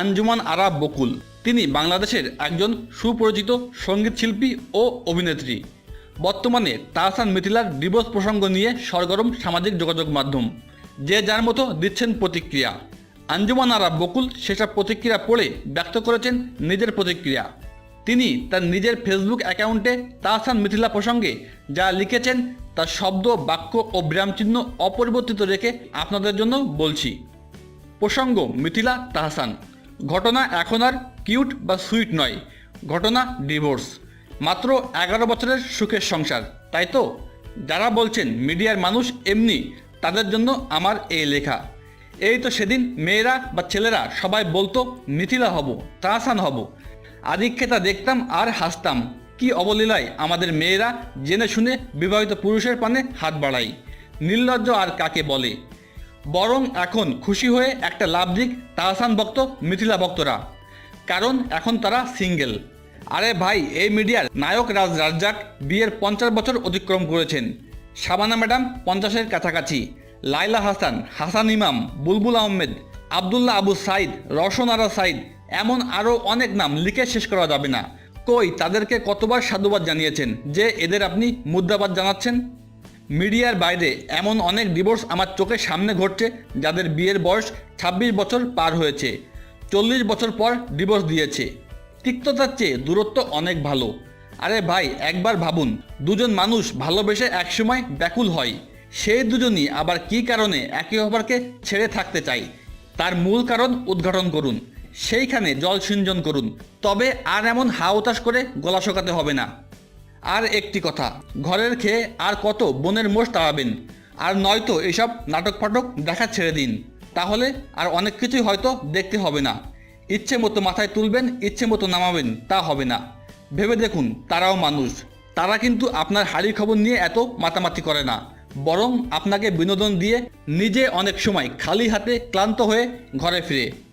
আঞ্জুমান আরা বকুল। তিনি বাংলাদেশের একজন সুপরিচিত সংগীত শিল্পী ও অভিনেত্রী। বর্তমানে তাহসান মিথিলার দিবস প্রসঙ্গ নিয়ে সরগরম সামাজিক যোগাযোগ মাধ্যম। যে যার মতো দিচ্ছেন প্রতিক্রিয়া। আঞ্জুমান আরা বকুল সেসব প্রতিক্রিয়া পড়ে ব্যক্ত করেছেন নিজের প্রতিক্রিয়া। তিনি তার নিজের ফেসবুক অ্যাকাউন্টে তাহসান মিথিলা প্রসঙ্গে যা লিখেছেন তার শব্দ, বাক্য ও বিরামচিহ্ন অপরিবর্তিত রেখে আপনাদের জন্য বলছি। প্রসঙ্গ, মিথিলা তাহসান। ঘটনা এখন আর কিউট বা সুইট নয়। ঘটনা ডিভোর্স। মাত্র এগারো বছরের সুখের সংসার, তাই তো? যারা বলছেন মিডিয়ার মানুষ এমনি, তাদের জন্য আমার এই লেখা। এই তো সেদিন মেয়েরা বা ছেলেরা সবাই বলতো, মিথিলা হব তাহসান হব। আদিক্ষে তা দেখতাম আর হাসতাম, কি অবলীলায় আমাদের মেয়েরা জেনে শুনে বিবাহিত পুরুষের পানে হাত বাড়ায়। নির্লজ্জ আর কাকে বলে? বরং এখন খুশি হয়ে একটা লাভ দিক তাহসান ভক্ত, মিথিলা ভক্তরা। কারণ এখন তারা সিঙ্গেল। আরে ভাই, এই মিডিয়ার নায়ক রাজ রাজ্জাক বিয়ের পঞ্চাশ বছর অতিক্রম করেছেন। শাবানা ম্যাডাম পঞ্চাশের কাছাকাছি। লাইলা হাসান হাসান ইমাম, বুলবুল আহমেদ, আবদুল্লাহ আবু সাইদ, রওশন আরা সাইদ, এমন আরও অনেক নাম লিখে শেষ করা যাবে না। কই, তাদেরকে কতবার সাধুবাদ জানিয়েছেন যে এদের আপনি মুদ্রাবাদ জানাচ্ছেন? মিডিয়ার বাইরে এমন অনেক ডিভোর্স আমার চোখের সামনে ঘটছে যাদের বিয়ের বয়স ২৬ বছর পার হয়েছে, চল্লিশ বছর পর ডিভোর্স দিয়েছে। তিক্ততার চেয়ে দূরত্ব অনেক ভালো। আরে ভাই, একবার ভাবুন, দুজন মানুষ ভালোবেসে একসময় ব্যাকুল হয়। সেই দুজনই আবার কী কারণে একে অপরকে ছেড়ে থাকতে চায়? তার মূল কারণ উদ্ঘাটন করুন, সেইখানে জল সিঞ্জন করুন, তবে আর এমন হাওতাস করে গলা শোকাতে হবে না। আর একটি কথা, ঘরের খেয়ে আর কত বনের মোষ তাড়াবেন, আর নয়তো এসব নাটক ফাটক দেখা ছেড়ে দিন। তাহলে আর অনেক কিছুই হয়তো দেখতে হবে না। ইচ্ছে মতো মাথায় তুলবেন, ইচ্ছে মতো নামাবেন, তা হবে না। ভেবে দেখুন, তারাও মানুষ। তারা কিন্তু আপনার হাড়ি খবর নিয়ে এত মাতামাতি করে না। বরং আপনাকে বিনোদন দিয়ে নিজে অনেক সময় খালি হাতে ক্লান্ত হয়ে ঘরে ফিরে।